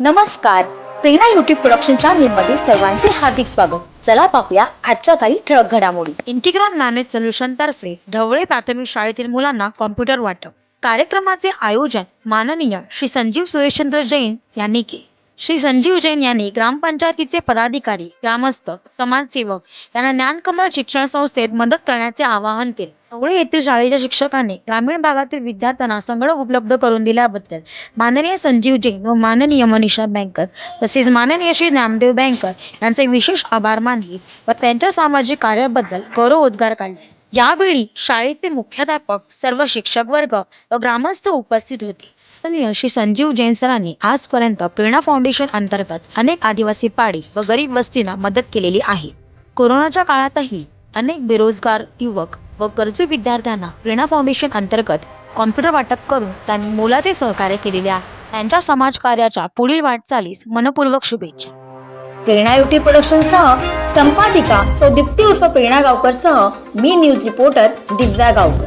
नमस्कार. प्रेरणा YouTube production चॅनलमध्ये सर्वांचे हार्दिक स्वागत. चला पाहूया आजच्या काही ठळक घडामोडी. इंटिग्रॉन मॅनेज सोल्युशन तर्फे ढवळे प्राथमिक शाळेतील मुलांना कॉम्प्युटर वाटप. कार्यक्रमाचे आयोजन माननीय श्री संजीव सुरेशचंद्र जैन यांनी केले. श्री संजीव जैन यांनी ग्रामपंचायतीचे पदाधिकारी ग्रामस्थ समाजसेवक यांना ज्ञानकमळ शिक्षण संस्थेत मदत करण्याचे आवाहन केले. ढवळे येथील शाळेच्या शिक्षकांनी ग्रामीण भागातील विद्यार्थ्यांना संगणक उपलब्ध करून दिल्याबद्दल माननीय संजीव जैन व माननीय मनीषा बँकर तसेच माननीय श्री नामदेव बँकर यांचे विशेष आभार मानले व त्यांच्या सामाजिक कार्याबद्दल गौरव उद्गार काढले. यावेळी शाळेतील मुख्याध्यापक सर्व शिक्षक वर्ग व ग्रामस्थ उपस्थित होते. अशी श्री संजीव जैन सरांनी आजपर्यंत प्रेरणा फाउंडेशन अंतर्गत अनेक आदिवासी पाडी व गरीब वस्तींना मदत केलेली आहे. कोरोनाच्या काळातही अनेक बेरोजगार युवक व गरजू विद्यार्थ्यांना प्रेरणा फाउंडेशन अंतर्गत कॉम्प्युटर वाटप करून त्यांनी मोलाचे सहकार्य केलेले आहे. त्यांच्या समाजकार्याच्या पुढील वाटचालीस मनपूर्वक शुभेच्छा. प्रेरणा युटी प्रोडक्शन सह संपादिका सौ दीप्ती उर्फ प्रेरणा गावकर सह मी न्यूज रिपोर्टर दिव्या गावकर